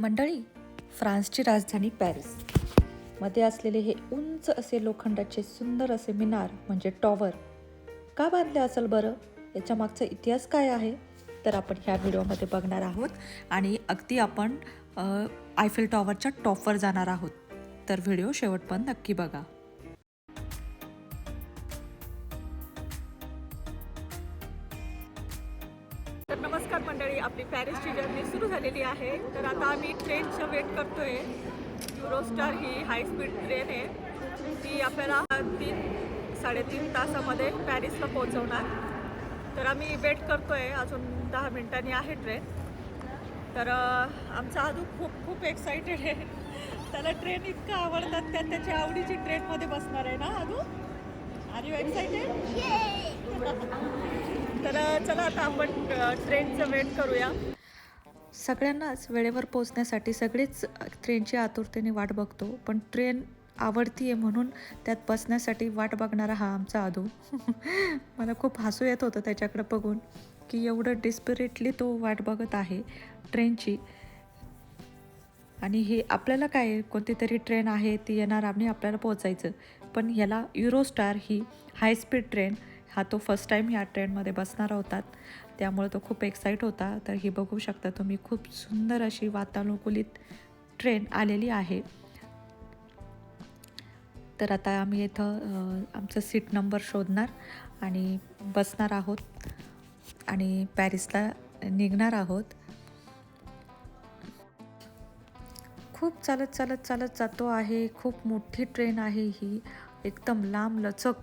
मंडळी फ्रान्सची राजधानी पॅरिस. मध्ये असलेले हे उंच असे लोखंडाचे सुंदर असे मिनार म्हणजे टॉवर का बांधले असेल बरं? याच्या मागचा इतिहास काय आहे? तर आपण ह्या व्हिडिओमध्ये बघणार आहोत आणि अगदी आपण आयफेल टॉवरच्या टॉपवर जाणार आहोत. तर व्हिडिओ शेवटपर्यंत नक्की बघा. ती आपल्याला तीन साडेतीन तासामध्ये पॅरिसला पोहोचवणार. तर आम्ही वेट करतोय अजून दहा मिनिटांनी आहे ट्रेन. तर आमचा आदू खूप खूप एक्साइटेड आहे. त्याला ट्रेन इतकं आवडतात त्या त्याच्या आवडीची ट्रेनमध्ये बसणार आहे ना आदू आर यू एक्साइटेड तर चला आता आपण ट्रेनचं वेट करूया. सगळ्यांनाच वेळेवर पोचण्यासाठी सगळेच ट्रेनची आतुरतेने वाट बघतो पण ट्रेन आवडती आहे म्हणून त्यात बसण्यासाठी वाट बघणारा हा आमचा आदू. मला खूप हसू येत होतं त्याच्याकडं बघून की एवढं डिस्पिरेटली तो वाट बघत आहे ट्रेनची. आणि हे आपल्याला काय कोणती तरी ट्रेन आहे ती येणार आणि आपल्याला पोचायचं पण ह्याला युरोस्टार ही हाय स्पीड ट्रेन हा तो फर्स्ट टाईम या ट्रेनमध्ये बसणारा होता. त्यामुळे तो खूप एक्साईट होता. तर ही बघू शकता तुम्ही खूप सुंदर अशी वातानुकूलित ट्रेन आलेली आहे. तर आता आम्ही इथं आमचं सीट नंबर शोधणार आणि बसणार आहोत आणि पॅरिसला निघणार आहोत. खूप चालत चालत चालत जातो आहे. खूप मोठी ट्रेन आहे ही. एकदम लांब लचक.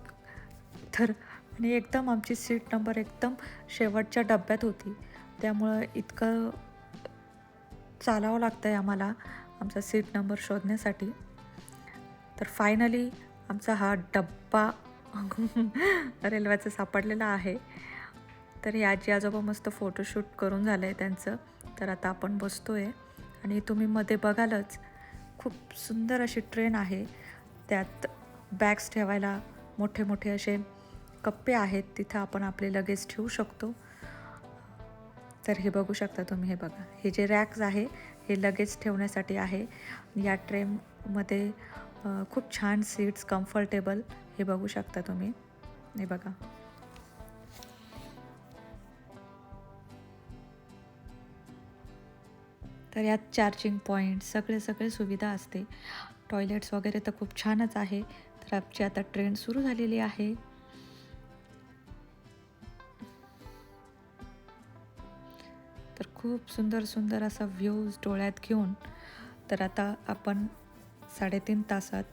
तर आणि एकदम आमची सीट नंबर एकदम शेवटच्या डब्यात होती. त्यामुळं इतकं चालावं लागतं आहे आम्हाला आमचा सीट नंबर शोधण्यासाठी. तर फायनली आमचा हा डब्बा रेल्वेचा सापडलेला आहे. तर हे आजी आजोबा मस्त फोटोशूट करून झालं आहे त्यांचं. तर आता आपण बसतो आहे आणि तुम्ही मध्ये बघालच खूप सुंदर अशी ट्रेन आहे. त्यात बॅग्स ठेवायला मोठे मोठे असे कप्पे आहेत तिथं आपण आपले लगेज ठेवू शकतो. तर हे बघू शकता तुम्ही हे बघा. हे जे रॅक्स आहे हे लगेज ठेवण्यासाठी आहे. या ट्रेनमध्ये खूप छान सीट्स कम्फर्टेबल हे बघू शकता तुम्ही. हे बघा. तर यात चार्जिंग पॉईंट सगळे सगळे सुविधा असते. टॉयलेट्स वगैरे तर खूप छानच आहे. तर आमची आता ट्रेन सुरू झालेली आहे. तर खूप सुंदर सुंदर असा व्ह्यूज डोळ्यात घेऊन. तर आता आपण साडेतीन तासात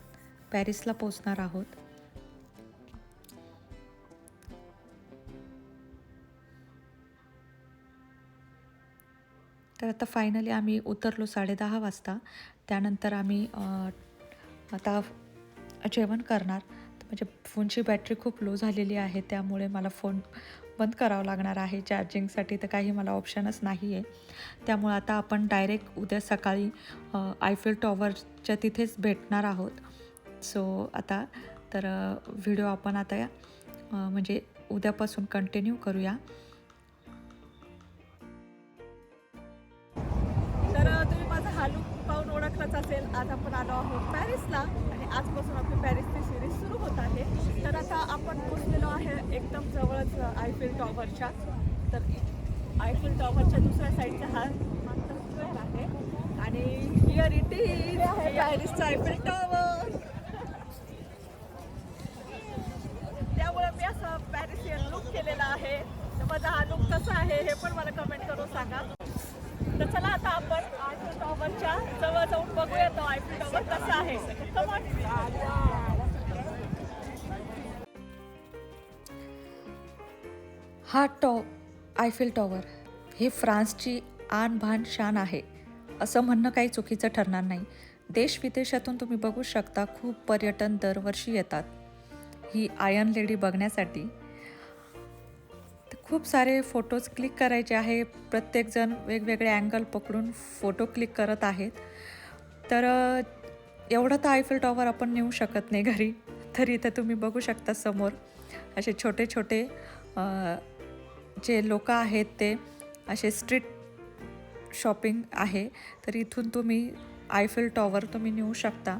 पॅरिसला पोचणार आहोत. तर आता फायनली आम्ही उतरलो साडेदहा वाजता. त्यानंतर आम्ही आता जेवण करणार. म्हणजे फोनची बॅटरी खूप लो झालेली आहे त्यामुळे मला फोन बंद करावा लागणार आहे. चार्जिंगसाठी तर काही मला ऑप्शनच नाही आहे त्यामुळे आता आपण डायरेक्ट उद्या सकाळी अ, आयफेल टॉवरच्या तिथेच भेटणार आहोत. सो आता तर व्हिडिओ आपण आता म्हणजे उद्यापासून कंटिन्यू करूया. पाहून असेल आज आपण आलो आहोत पॅरिसला आणि आजपासून आपली पॅरिसची सिरीज सुरू होत आहे. तर आता आपण पोचलेलो आहे एकदम जवळच आयफिल टॉवरच्या तर आयफिल टॉवरच्या दुसऱ्या साईडचा हा मागचा स्क्वेअर आहे. आणि हिअर इट इज पॅरिसचा आयफिल टॉवर त्यामुळे मी असं पॅरिसियन लुक केलेला आहे. तर माझा हा लुक कसा आहे हे पण मला कमेंट करून सांगा. तर चला आता आपण टॉवरच्या जवळ जाऊन बघूया तो आयफेल टॉवर कसा आहे. हा टॉ आयफिल टॉवर हे फ्रान्सची आणभान शान आहे. असं म्हणणं काही चुकीचं ठरणार नाही. देश विदेशातून तुम्ही बघू शकता खूप पर्यटन दरवर्षी येतात. ही आयन लेडी बघण्यासाठी खूप सारे फोटोज क्लिक करायचे आहे. प्रत्येकजण वेगवेगळे अँगल पकडून फोटो क्लिक करत आहेत. तर एवढं तर आयफेल टॉवर आपण नेऊ शकत नाही घरी. तर इथं तुम्ही बघू शकता समोर असे छोटे छोटे जे लोक आहेत ते असे स्ट्रीट शॉपिंग आहे. तर इथून तुम्ही आयफेल टॉवर तुम्ही नेऊ शकता.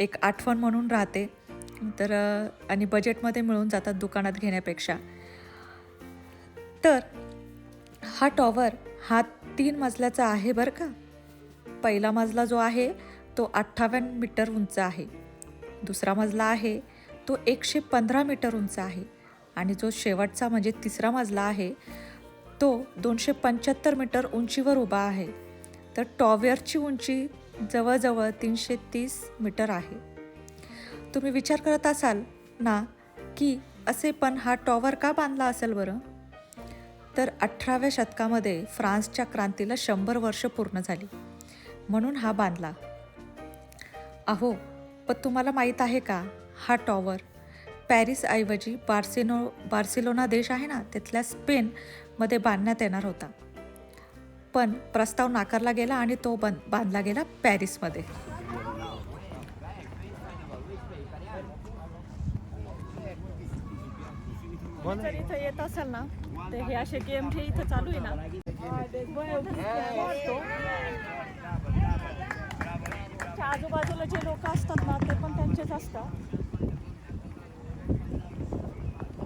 एक आठवण म्हणून राहते. तर आणि बजेटमध्ये मिळून जातात दुकानात घेण्यापेक्षा. तर हा टॉवर हा तीन मजल्याचा आहे बरं का? पहिला मजला जो आहे तो अठ्ठावन्न मीटर उंच आहे. दुसरा मजला आहे तो एकशे पंधरा मीटर उंच आहे. आणि जो शेवटचा म्हणजे तिसरा मजला आहे तो दोनशे पंच्याहत्तर मीटर उंचीवर उभा आहे. तर टॉवेरची उंची जवळजवळ तीनशे तीस मीटर आहे. तुम्ही विचार करत असाल ना की असे पण हा टॉवर का बांधला असेल बरं? तर अठराव्या शतकामध्ये फ्रान्सच्या क्रांतीला शंभर वर्ष पूर्ण झाली. म्हणून हा बांधला. अहो पण तुम्हाला माहीत आहे का? हा टॉवर पॅरिसऐवजी बार्सिनो बार्सिलोना देश आहे ना तिथल्या स्पेनमध्ये बांधण्यात येणार होता. पण प्रस्ताव नाकारला गेला आणि तो बन बांधला गेला पॅरिसमध्ये. जर इथं येत असेल ना तर हे असे गेम हे इथं चालू आहे ना. वाटतो. आजूबाजूला जे लोक असतात ना ते पण त्यांचेच असतात.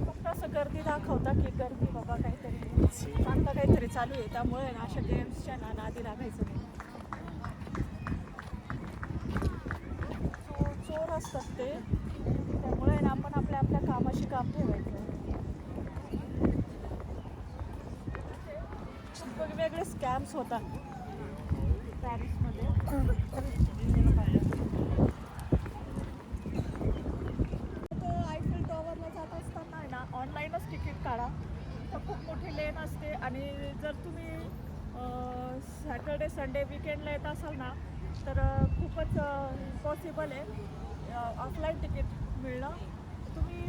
फक्त असं गर्दी दाखवता की गर्दी बाबा काहीतरी चांगलं काहीतरी चालू आहे. त्यामुळे ना अशा गेम्सच्या ना नादी लागायचं नाही. चोर चोर असतात ते. त्यामुळे ना आपण आपल्या आपल्या कामाशी काम ठेवायचं. वेगवेगळे स्कॅम्स होतात. पॅरिसमध्ये आयफेल टॉवरला जात असताना ना ऑनलाईनच तिकीट काढा. तर खूप मोठी लेन असते आणि जर तुम्ही सॅटर्डे संडे विकेंडला येत असाल ना तर खूपच पॉसिबल आहे. ऑफलाईन तिकीट मिळणं. तुम्ही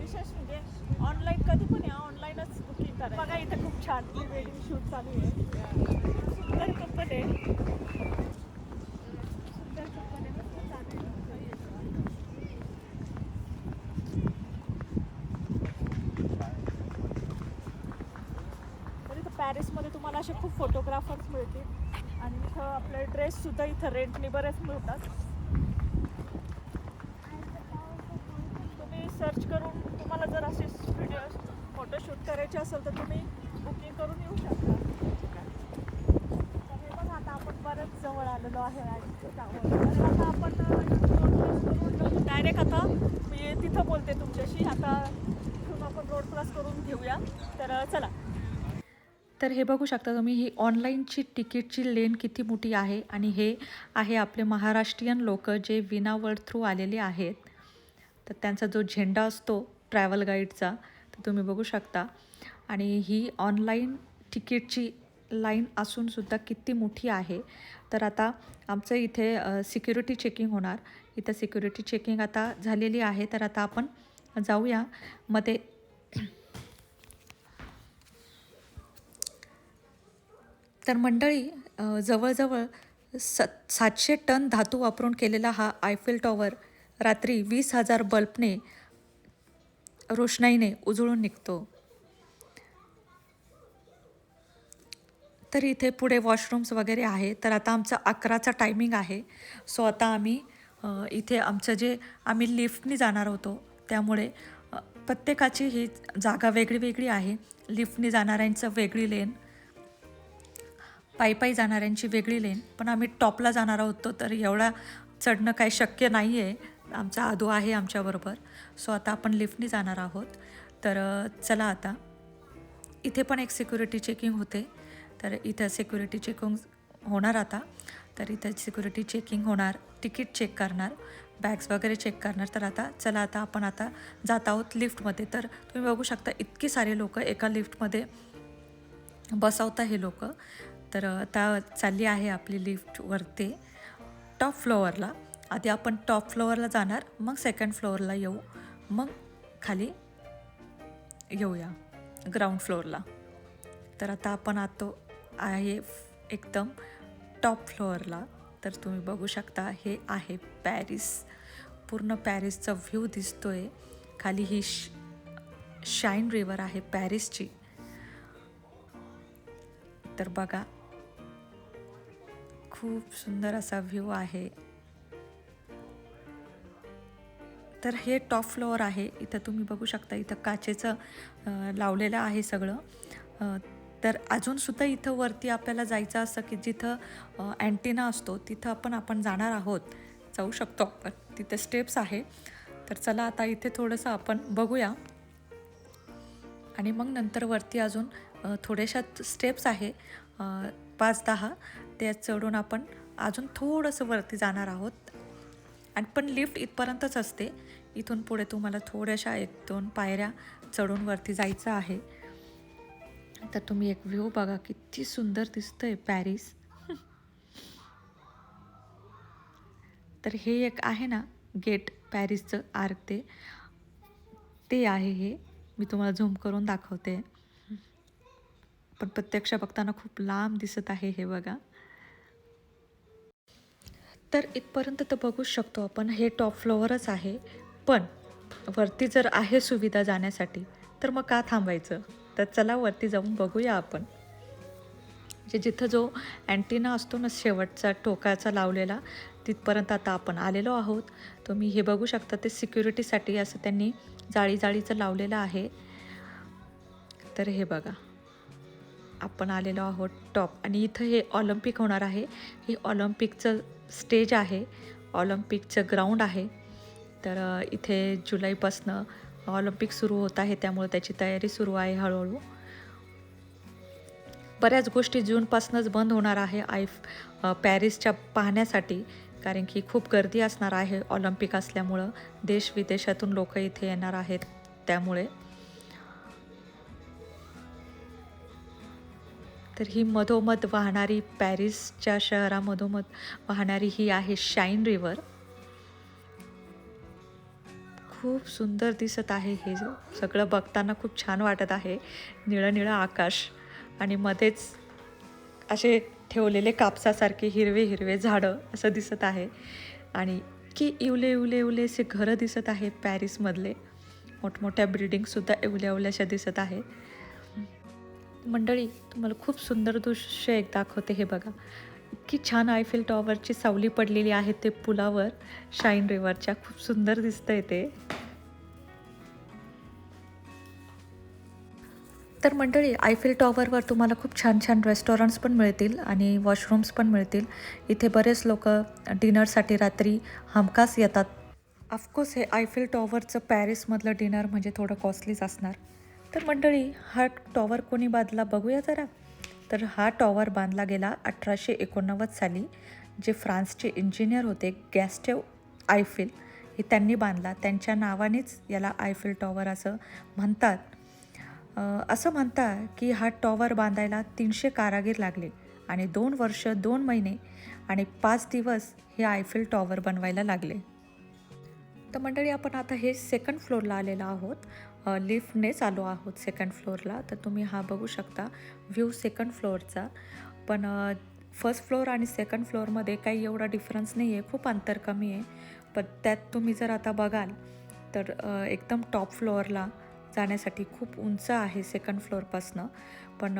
विशेष म्हणजे ऑनलाईन कधी पण या ऑनलाईनच बुकिंग करा बघा इथे खूप छान वेडिंग शूट चालू आहे. सुंदर कंपनी आहे. सुंदर कंपनी इथं पॅरिसमध्ये तुम्हाला असे खूप फोटोग्राफर्स मिळतील. आणि इथं आपले ड्रेससुद्धा इथं रेंटने बरेच मिळतात तुम्ही सर्च करून तुम्हाला जर असे व्हिडिओ फोटोशूट करायचे असेल तर तुम्ही बुकिंग करून येऊ शकता. तर हे बघा आता आपण बरंच जवळ आलेलो आहे आणि आता आपण डायरेक्ट आता मी तिथं बोलते तुमच्याशी. आता इथून आपण रोड क्रॉस करून घेऊया. तर चला. तर हे बघू शकता तुम्ही ही ऑनलाईनची तिकीटची लेन किती मोठी आहे आणि हे आहे आपले महाराष्ट्रीयन लोक जे विना वर्ल्ड थ्रू आलेले आहेत. तर त्यांचा जो झेंडा असतो ट्रॅव्हल गाईडचा तुम्ही बघू शकता. आणि ही ऑनलाईन तिकीटची लाईन असूनसुद्धा किती मोठी आहे. तर आता आमचं इथे सिक्युरिटी चेकिंग होणार. इथं सिक्युरिटी चेकिंग आता झालेली आहे. तर आता आपण जाऊया. मध्ये तर मंडळी जवळजवळ स सातशे टन धातू वापरून केलेला हा आयफेल टॉवर रात्री वीस हजार बल्बने रोषणाईने उजळून निघतो. तर इथे पुढे वॉशरूम्स वगैरे आहे. तर आता आमचं अकराचा टायमिंग आहे. सो आता आम्ही इथे आमचं जे आम्ही लिफ्टनी जाणार होतो. त्यामुळे प्रत्येकाची ही जागा वेगळी वेगळी आहे. लिफ्टनी जाणाऱ्यांचं वेगळी लेन पायी पायी जाणाऱ्यांची वेगळी लेन पण आम्ही टॉपला जाणार होतो तर एवढा चढणं काही शक्य नाही आहे आमचा आदू आहे आमच्याबरोबर. सो आता आपण लिफ्टनी जाणार आहोत. तर चला आता. इथे पण एक सिक्युरिटी चेकिंग होते. तर इथं सिक्युरिटी चेकिंग होणार आता. तर इथं सिक्युरिटी चेकिंग होणार. तिकीट चेक करणार. बॅग्स वगैरे चेक करणार. तर आता चला आता आपण आता जात आहोत लिफ्टमध्ये. तर तुम्ही बघू शकता इतकी सारे लोक एका लिफ्टमध्ये बसवता हे लोक. तर आता चालली आहे आपली लिफ्टवरती टॉप फ्लोअरला आधी आपण टॉप फ्लोअरला जाणार मग सेकंड फ्लोअरला येऊ मग खाली येऊया ग्राउंड फ्लोअरला तर आता आपण आतो आहे एकदम टॉप फ्लोअरला तर तुम्ही बघू शकता हे आहे पॅरिस पूर्ण पॅरिसचा व्ह्यू दिसतो आहे खाली ही श शाईन रिवर आहे पॅरिसची तर बघा खूप सुंदर असा व्ह्यू आहे. तर हे टॉप फ्लोअर आहे. इथं तुम्ही बघू शकता इथं काचेचं लावलेलं आहे सगळं. तर अजूनसुद्धा इथं वरती आपल्याला जायचं असं की जिथं अँटिना असतो तिथं आपण आपण जाणार आहोत. जाऊ शकतो आपण. तिथे स्टेप्स आहे. तर चला आता इथे थोडंसं आपण बघूया. आणि मग नंतर वरती अजून थोड्याशा स्टेप्स आहे. पाच दहा. त्या चढून आपण अजून थोडंसं वरती जाणार आहोत. आणि पण लिफ्ट इथपर्यंतच असते. इथून पुढे तुम्हाला थोड्याशा एक दोन पायऱ्या चढून वरती जायचं आहे. तर तुम्ही एक व्ह्यू बघा किती सुंदर दिसतंय पॅरिस. तर हे एक आहे ना गेट पॅरिसचं आर्क ते. ते आहे हे. मी तुम्हाला झूम करून दाखवते. पण प्रत्यक्ष बघताना खूप लांब दिसत आहे हे बघा. तर इथपर्यंत तर बघूच शकतो आपण हे टॉप फ्लोअरच आहे. पण वरती जर आहे सुविधा जाण्यासाठी तर मग का थांबायचं? तर चला वरती जाऊन बघूया आपण. जे जिथं जो अँटिना असतो ना शेवटचा टोकाचा लावलेला तिथपर्यंत आता आपण आलेलो आहोत. तुम्ही हे बघू शकता ते सिक्युरिटीसाठी असं त्यांनी जाळी जाळीचं लावलेलं आहे. तर हे बघा. आपण आलेलो आहोत टॉप आणि इथं हे ऑलिम्पिक होणार आहे. हे ऑलिम्पिकचं स्टेज आहे ऑलिम्पिकचं ग्राउंड आहे. तर इथे जुलैपासनं ऑलिम्पिक सुरू होत आहे त्यामुळे त्याची तयारी सुरू आहे हळूहळू. बऱ्याच गोष्टी जूनपासूनच बंद होणार आहे आयफ पॅरिसच्या पाहण्यासाठी. कारण की खूप गर्दी असणार आहे ऑलिम्पिक असल्यामुळं देश विदेशातून लोक इथे येणार आहेत त्यामुळे. तर ही मधोमध वाहणारी पॅरिसच्या शहरामधोमध वाहणारी ही आहे शाईन रिवर खूप सुंदर दिसत आहे हे सगळं बघताना खूप छान वाटत आहे. निळं निळं आकाश आणि मध्येच असे ठेवलेले कापसासारखे हिरवे हिरवे झाडं असं दिसत आहे. आणि की इवले इवले इवले असे घरं दिसत आहे पॅरिसमधले. मोठमोठ्या बिल्डिंगसुद्धा इवल्या इवल्याशा दिसत आहे मंडळी तुम्हाला खूप सुंदर दृश्य एक दाखवते हे बघा. इतकी छान आयफेल टॉवरची सावली पडलेली आहे ते पुलावर. शाईन रिव्हरच्या खूप सुंदर दिसतंय ते. तर मंडळी आयफेल टॉवरवर तुम्हाला खूप छान छान रेस्टॉरंट्स पण मिळतील आणि वॉशरूम्स पण मिळतील. इथे बरेच लोक डिनरसाठी रात्री हमखास येतात. ऑफकोर्स हे आयफेल टॉवरचं पॅरिसमधलं डिनर म्हणजे थोडं कॉस्टलीच असणार. तर मंडळी हा टॉवर कोणी बांधला बघूया जरा. तर हा टॉवर बांधला गेला अठराशे एकोणनव्वद साली. जे फ्रान्सचे इंजिनियर होते गॅस्टेव आयफिल हे त्यांनी बांधला. त्यांच्या नावानेच याला आयफिल टॉवर असं म्हणतात. असं म्हणतात की हा टॉवर बांधायला तीनशे कारागीर लागले आणि दोन वर्ष दोन महिने आणि पाच दिवस हे आयफिल टॉवर बनवायला लागले. तर मंडळी आपण आता हे सेकंड फ्लोअरला आलेलो आहोत. लिफ्टने चालू आलो आहोत सेकंड फ्लोअरला तर तुम्ही हा बघू शकता व्ह्यू सेकंड फ्लोअरचा पण फर्स्ट फ्लोअर आणि सेकंड फ्लोअरमध्ये काही एवढा डिफरन्स नाही आहे खूप अंतर कमी आहे. पण त्यात तुम्ही जर आता बघाल तर एकदम टॉप फ्लोअरला जाण्यासाठी खूप उंच आहे सेकंड फ्लोअरपासनं पण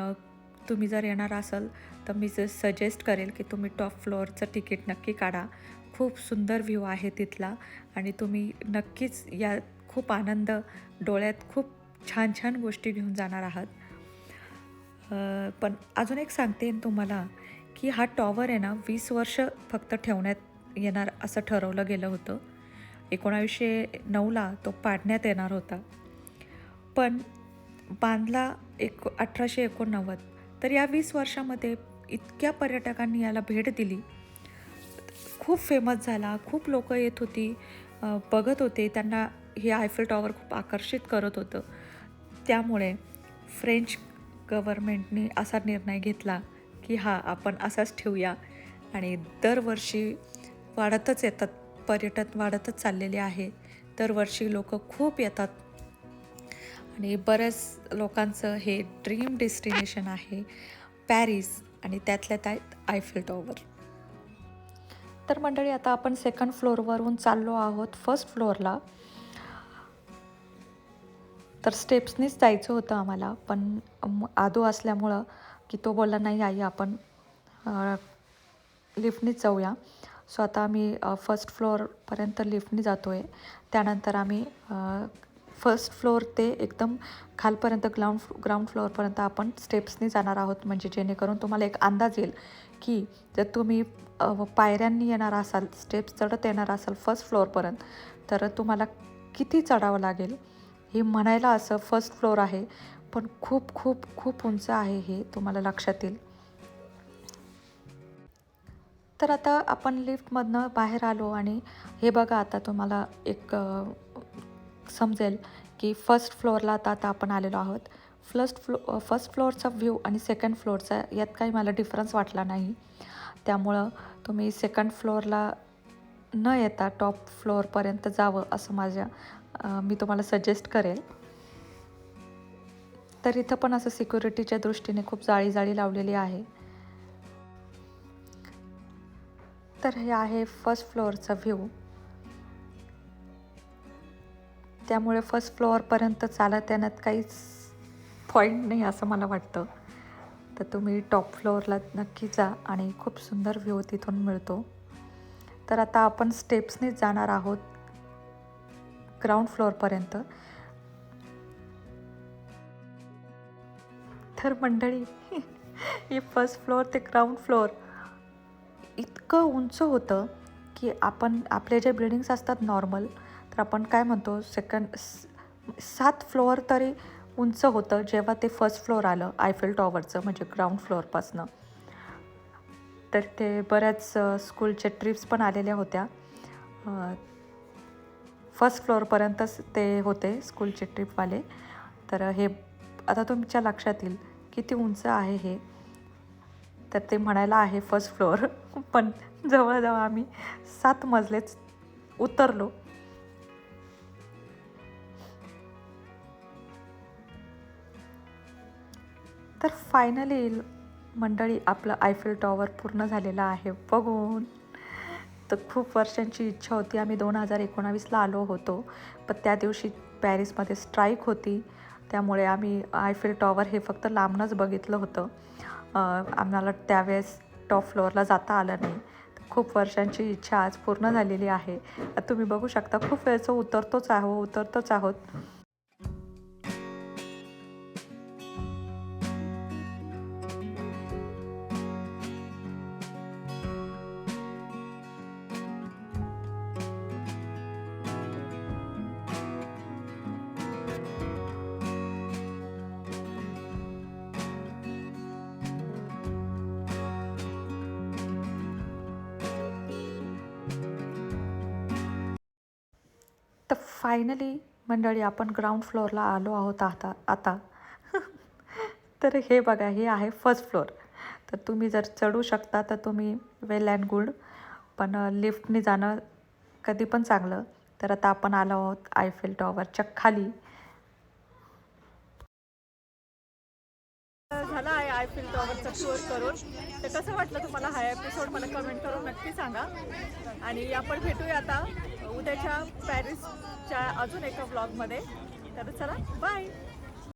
तुम्ही जर येणार असाल तर मी जर सजेस्ट करेल की तुम्ही टॉप फ्लोअरचं तिकीट नक्की काढा. खूप सुंदर व्ह्यू आहे तिथला. आणि तुम्ही नक्कीच या खूप आनंद डोळ्यात खूप छान छान गोष्टी घेऊन जाणार आहात. पण अजून एक सांगते तुम्हाला की हा टॉवर आहे ना वीस वर्ष फक्त ठेवण्यात येणार असं ठरवलं गेलं होतं. एकोणावीसशे नऊला तो पाडण्यात येणार होता. पण बांधला एक अठराशे एकोणनव्वद तर या वीस वर्षामध्ये इतक्या पर्यटकांनी याला भेट दिली. खूप फेमस झाला खूप लोक येत होती बघत होते त्यांना हे आयफिल टॉवर खूप आकर्षित करत होतं. त्यामुळे फ्रेंच गव्हर्मेंटनी असा निर्णय घेतला की हा आपण असाच ठेवूया. आणि दरवर्षी वाढतच येतात पर्यटन वाढतच चाललेले आहे. दरवर्षी लोक खूप येतात. आणि बऱ्याच लोकांचं हे ड्रीम डेस्टिनेशन आहे पॅरिस आणि त्यातल्या त्यात आयफिल टॉवर तर मंडळी आता आपण सेकंड फ्लोअरवरून चाललो आहोत फर्स्ट फ्लोअरला तर स्टेप्सनीच जायचं होतं आम्हाला. पण आदो असल्यामुळं की तो बोलला नाही आई आपण लिफ्टनीच जाऊया. सो आता आम्ही फर्स्ट फ्लोअरपर्यंत लिफ्टनी जातो आहे त्यानंतर आम्ही फर्स्ट फ्लोअर ते एकदम खालपर्यंत ग्राउंड ग्राउंड फ्लोअरपर्यंत आपण स्टेप्सनी जाणार आहोत. म्हणजे जेणेकरून तुम्हाला एक अंदाज येईल की जर तुम्ही पायऱ्यांनी येणार असाल स्टेप्स चढत येणार असाल फर्स्ट फ्लोअरपर्यंत तर तुम्हाला किती चढावं लागेल? हे म्हणायला असं फर्स्ट फ्लोअर आहे पण खूप खूप खूप उंच आहे हे तुम्हाला लक्षात येईल. तर आता आपण लिफ्टमधनं बाहेर आलो आणि हे बघा आता तुम्हाला एक समजेल की फर्स्ट फ्लोअरला आता आता आपण आलेलो आहोत. फर्स्ट फ्लो फर्स्ट फ्लोअरचा व्ह्यू आणि सेकंड फ्लोअरचा यात काही मला डिफरन्स वाटला नाही. त्यामुळं तुम्ही सेकंड फ्लोअरला न येता टॉप फ्लोअरपर्यंत जावं असं माझ्या मी तुम्हाला सजेस्ट करेल. तर इथं पण असं सिक्युरिटीच्या दृष्टीने खूप जाळी जाळी लावलेली आहे. तर हे आहे फर्स्ट फ्लोअरचा व्ह्यू त्यामुळे फर्स्ट फ्लोअरपर्यंत चालत येण्यात काहीच पॉईंट नाही असं मला वाटतं. तर तुम्ही टॉप फ्लोअरला नक्की जा आणि खूप सुंदर व्ह्यू तिथून मिळतो. तर आता आपण स्टेप्सनीच जाणार आहोत. ग्राउंड फ्लोअरपर्यंत तर मंडळी हे फर्स्ट फ्लोअर ते ग्राउंड फ्लोअर इतकं उंच होतं की आपण आपले जे बिल्डिंग्स असतात नॉर्मल तर आपण काय म्हणतो सेकंड सात फ्लोअर तरी उंच होतं जेव्हा ते फर्स्ट फ्लोअर आलं आयफेल टॉवरचं म्हणजे ग्राउंड फ्लोअरपासनं तर ते बऱ्याच स्कूलच्या स्कूलचे ट्रिप्स पण आलेल्या होत्या. फर्स्ट फ्लोअरपर्यंतच ते होते स्कूलचे ट्रिपवाले. तर हे आता तुमच्या लक्षात येईल किती उंच आहे हे. तर ते म्हणायला आहे फर्स्ट फ्लोअर. पण जवळजवळ आम्ही सात मजलेच उतरलो. तर फायनली मंडळी आपलं आयफेल टॉवर पूर्ण झालेलं आहे. बघून तर खूप वर्षांची इच्छा होती. आम्ही दोन हजार एकोणावीसला आलो होतो. पण त्या दिवशी पॅरिसमध्ये स्ट्राईक होती. त्यामुळे आम्ही आयफिल टॉवर हे फक्त लांबनंच बघितलं होतं. आम्हाला त्यावेळेस टॉप फ्लोअरला जाता आलं नाही. खूप वर्षांची इच्छा आज पूर्ण झालेली आहे. तुम्ही बघू शकता खूप वेळचं उतरतोच आहो उतरतोच आहोत. फायनली मंडळी आपण ग्राउंड फ्लोअरला आलो आहोत आता आता. तर हे बघा हे आहे फर्स्ट फ्लोअर तर तुम्ही जर चढू शकता तर तुम्ही वेल अँड गुड पण लिफ्टने जाणं कधी पण चांगलं. तर आता आपण आलो आहोत आयफेल टॉवरच्या खाली झाला आहे आयफिल करून. तर कसं वाटलं तुम्हाला हा एपिसोड मला कमेंट करून नक्की सांगा. आणि आपण भेटूया आता उद्याच्या पॅरिसच्या अजून एका ब्लॉगमध्ये तर चला बाय